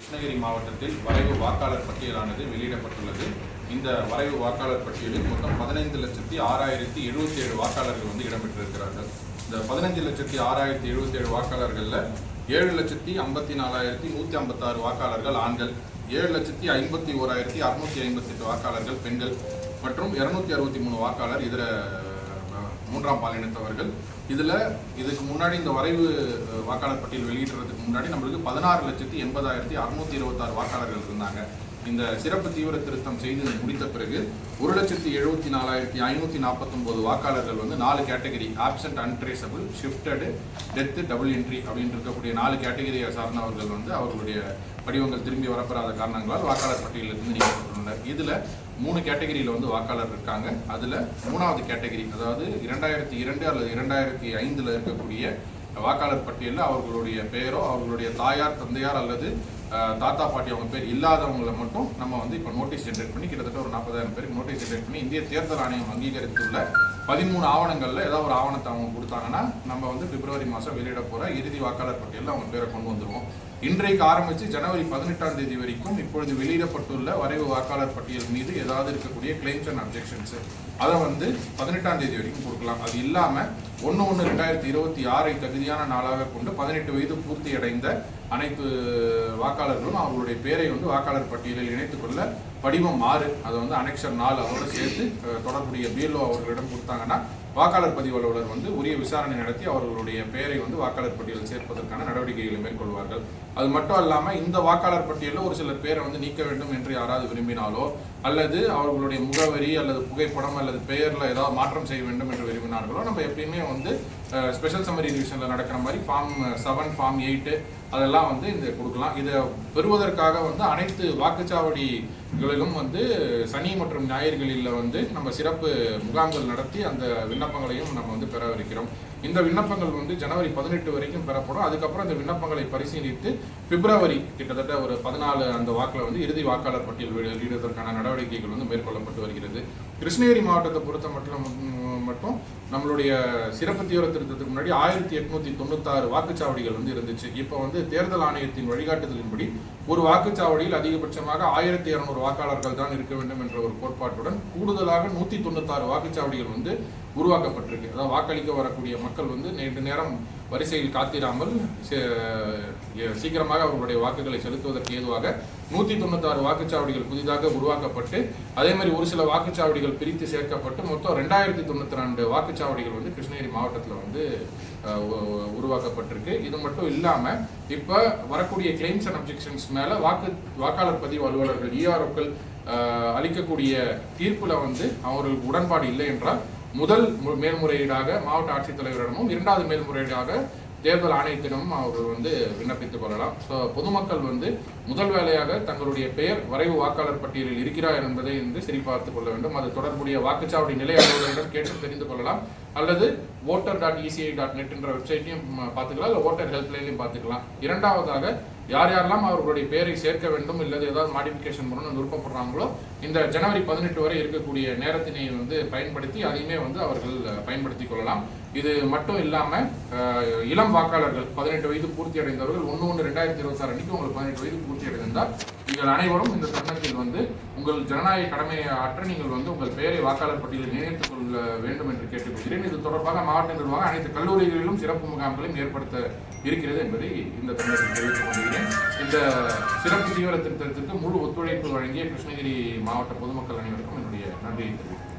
கிருஷ்ணகிரி மாவட்டத்தில் வரைவு வாக்காளர் பட்டியலானது வெளியிடப்பட்டுள்ளது. இந்த வரைவு வாக்காளர் பட்டியலில் மொத்தம் பதினைந்து லட்சத்தி ஆறாயிரத்தி எழுபத்தி ஏழு வாக்காளர்கள் வந்து இடம்பெற்றிருக்கிறார்கள். இந்த பதினைஞ்சு லட்சத்தி ஆறாயிரத்தி எழுபத்தி ஏழு வாக்காளர்களில் ஏழு லட்சத்தி ஐம்பத்தி நாலாயிரத்தி நூற்றி ஐம்பத்தாறு வாக்காளர்கள் ஆண்கள் ஏழு லட்சத்தி ஐம்பத்தி ஓராயிரத்தி அறுநூத்தி ஐம்பத்தெட்டு வாக்காளர்கள் பெண்கள் மற்றும் இருநூத்தி அறுபத்தி மூணு வாக்காளர் இதர மூன்றாம் பாலினத்தவர்கள் இதுல இதுக்கு முன்னாடி இந்த வரைவு வாக்காளர் பட்டியல் வெளியிடுறதுக்கு முன்னாடி நம்மளுக்கு பதினாறு லட்சத்தி எண்பதாயிரத்தி அறுநூத்தி இருபத்தாறு வாக்காளர்கள் இருந்தாங்க. இந்த சிறப்பு தீவிர திருத்தம் செய்து முடித்த பிறகு ஒரு லட்சத்தி எழுபத்தி நாலாயிரத்தி ஐநூத்தி நாற்பத்தொம்போது வாக்காளர்கள் வந்து நாலு category absent untraceable shifted death double entry அப்படின்னு இருக்கக்கூடிய நாலு கேட்டகரியை சார்ந்தவர்கள் வந்து அவர்களுடைய படிவங்கள் திரும்பி வரப்பெறாத காரணங்களால் வாக்காளர் பட்டியலிருந்து நீக்கப்பட்டுள்ளனர் இதுல மூணு கேட்டகரியில் வந்து வாக்காளர் இருக்காங்க. அதில் மூணாவது கேட்டகரி அதாவது இரண்டாயிரத்தி இரண்டு அல்லது இரண்டாயிரத்தி ஐந்தில் இருக்கக்கூடிய வாக்காளர் பட்டியலில் அவர்களுடைய பெயரோ அவர்களுடைய தாயார் தந்தையார் அல்லது தாத்தா பாட்டி அவங்க பேர் இல்லாதவங்களை மட்டும் நம்ம வந்து இப்போ நோட்டீஸ் ஜென்ரேட் பண்ணி கிட்டத்தட்ட ஒரு நாற்பதாயிரம் பேருக்கு நோட்டீஸ் ஜென்ரேட் பண்ணி இந்திய தேர்தல் ஆணையம் அங்கீகரித்துள்ள பதிமூணு ஆவணங்களில் ஏதாவது ஒரு ஆவணத்தை அவங்க கொடுத்தாங்கன்னா நம்ம வந்து பிப்ரவரி மாதம் வெளியிட போகிற இறுதி வாக்காளர் பட்டியலில் அவங்க பேரை கொண்டு வந்துடுவோம் இன்றைக்கு ஆரம்பித்து ஜனவரி பதினெட்டாம் தேதி வரைக்கும் இப்பொழுது வெளியிடப்பட்டுள்ள வரைவு வாக்காளர் பட்டியல் மீது ஏதாவது இருக்கக்கூடிய கிளைம்ஸ் அண்ட் அப்ஜெக்ஷன்ஸு அதை வந்து பதினெட்டாம் தேதி வரைக்கும் கொடுக்கலாம். அது இல்லாமல் ஒன்று ஒன்று ரெண்டாயிரத்தி இருபத்தி ஆறை தகுதியான நாளாக கொண்டு பதினெட்டு வயது பூர்த்தி அடைந்த அனைத்து வாக்காளர்களும் அவர்களுடைய பேரை வந்து வாக்காளர் பட்டியலில் இணைத்துக்கொள்ள படிவம் ஆறு. அதை வந்து அனெக்ஷர் நாலு அதோட சேர்த்து தொடர்புடைய பிஎல்ஓ அவர்களிடம் கொடுத்தாங்கன்னா வாக்காளர் பதிவு அலுவலர் வந்து உரிய விசாரணை நடத்தி அவர்களுடைய பெயரை வந்து வாக்காளர் பட்டியலில் சேர்ப்பதற்கான நடவடிக்கைகளை மேற்கொள்வார்கள். அது மட்டும் இல்லாமல் இந்த வாக்காளர் பட்டியலில் ஒரு சிலர் பேரை வந்து நீக்க வேண்டும் என்று யாராவது விரும்பினாலோ அல்லது அவர்களுடைய முகவரி அல்லது புகைப்படம் அல்லது பெயரில் ஏதாவது மாற்றம் செய்ய வேண்டும் என்று விரும்பினார்களோ நம்ம எப்பயுமே வந்து ஸ்பெஷல் சம்மரி ரிவிஷனில் நடக்கிற மாதிரி ஃபார்ம் செவன் ஃபார்ம் எயிட்டு அதெல்லாம் வந்து இந்த கொடுக்கலாம். இதை பெறுவதற்காக வந்து அனைத்து வாக்குச்சாவடிகளிலும் வந்து சனி மற்றும் ஞாயிறுகளில் வந்து நம்ம சிறப்பு முகாம்கள் நடத்தி அந்த விண்ணப்பங்களையும் நம்ம வந்து பெறவிருக்கிறோம் இந்த விண்ணப்பங்கள் வந்து ஜனவரி பதினெட்டு வரைக்கும் பெறப்படும். அதுக்கப்புறம் இந்த விண்ணப்பங்களை பரிசீலித்து பிப்ரவரி கிட்டத்தட்ட ஒரு பதினாலு அந்த வாக்கில் வந்து இறுதி வாக்காளர் பட்டியல் வெளியிடுவதற்கான நடவடிக்கைகள் வந்து மேற்கொள்ளப்பட்டு வருகிறது. கிருஷ்ணகிரி மாவட்டத்தை பொறுத்த மட்டும் மட்டும் நம்மளுடைய சிறப்பு தீவிர திருத்தத்துக்கு முன்னாடி ஆயிரத்தி எட்நூத்தி தொண்ணூத்தாறு வாக்குச்சாவடிகள் வந்து இருந்துச்சு. இப்போ வந்து தேர்தல் ஆணையத்தின் வழிகாட்டுதலின்படி ஒரு வாக்குச்சாவடியில் அதிகபட்சமாக ஆயிரத்தி இரநூறு வாக்காளர்கள் தான் இருக்க வேண்டும் என்ற ஒரு கோட்பாட்டுடன் கூடுதலாக நூத்தி தொண்ணூத்தாறு வாக்குச்சாவடிகள் வந்து உருவாக்கப்பட்டிருக்கு. அதாவது வாக்களிக்க வரக்கூடிய மக்கள் வந்து நேற்று நேரம் வரிசையில் காத்திராமல் சீக்கிரமாக அவர்களுடைய வாக்குகளை செலுத்துவதற்கு ஏதுவாக நூற்றி தொண்ணூத்தாறு வாக்குச்சாவடிகள் புதிதாக உருவாக்கப்பட்டு அதே மாதிரி ஒரு சில வாக்குச்சாவடிகள் பிரித்து சேர்க்கப்பட்டு மொத்தம் ரெண்டாயிரத்தி தொண்ணூற்றி ரெண்டு வாக்குச்சாவடிகள் வந்து கிருஷ்ணகிரி மாவட்டத்தில் வந்து உருவாக்கப்பட்டிருக்கு. இது மட்டும் இல்லாமல் இப்போ வரக்கூடிய கிளைம்ஸ் அண்ட் அப்ஜெக்ஷன்ஸ் மேலே வாக்கு வாக்காளர் பதிவு அலுவலர்கள் இஆர்ஓக்கள் அளிக்கக்கூடிய தீர்ப்பில் வந்து அவர்களுக்கு உடன்பாடு இல்லை என்றால் முதல் மேல்முறையீடாக மாவட்ட ஆட்சித்தலைவரிடமும் இரண்டாவது மேல்முறையீடாக தேர்தல் ஆணையத்திடமும் அவர்கள் வந்து விண்ணப்பித்துக் கொள்ளலாம். ஸோ பொதுமக்கள் வந்து முதல் வேலையாக தங்களுடைய பெயர் வரைவு வாக்காளர் பட்டியலில் இருக்கிறார் என்பதை வந்து சரிபார்த்துக் கொள்ள வேண்டும். அது தொடர்புடைய வாக்குச்சாவடி நிலை அலுவலரிடம் கேட்டு தெரிந்து கொள்ளலாம். அல்லது voter dot ECI dot net என்ற வெப்சைட்லையும் பார்த்துக்கலாம். இல்லை ஓட்டர் ஹெல்ப்லைனையும் பார்த்துக்கலாம். இரண்டாவதாக யார் யாரெல்லாம் அவர்களுடைய பெயரை சேர்க்க வேண்டும் இல்லது ஏதாவது மாடிஃபிகேஷன் பண்ணணும்னு விருப்பப்படுறாங்களோ இந்த ஜனவரி பதினெட்டு வரை இருக்கக்கூடிய நேரத்தினை வந்து பயன்படுத்தி அதையுமே வந்து அவர்கள் பயன்படுத்தி பயன்படுத்திக் கொள்ளலாம். இது மட்டும் இல்லாமல் இளம் வாக்காளர்கள் பதினெட்டு வயது பூர்த்தி அடைந்தவர்கள் ஒன்று ஒன்று ரெண்டாயிரத்தி இருபத்தாறு அன்றைக்கு உங்களுக்கு பதினெட்டு வயது பூர்த்தி அடைந்திருந்தால் நீங்கள் அனைவரும் இந்த தருணத்தில் வந்து உங்கள் ஜனநாயக கடமையை ஆற்ற நீங்கள் வந்து உங்கள் பெயரை வாக்காளர் பட்டியலில் நினைத்துக் கொள்ள வேண்டும் என்று கேட்டுக்கொள்கிறேன். இது தொடர்பாக மாவட்ட நிர்வாகம் அனைத்து கல்லூரிகளிலும் சிறப்பு முகாம்களையும் ஏற்படுத்த இருக்கிறது என்பதை இந்த தருணத்தில் தெரிவித்துக் கொள்கிறேன் இந்த சிறப்பு தீவிர திருத்தத்திற்கு முழு ஒத்துழைப்பு வழங்கிய கிருஷ்ணகிரி மாவட்ட பொதுமக்கள் அனைவருக்கும் என்னுடைய நன்றியை தெரிவிக்கிறேன்.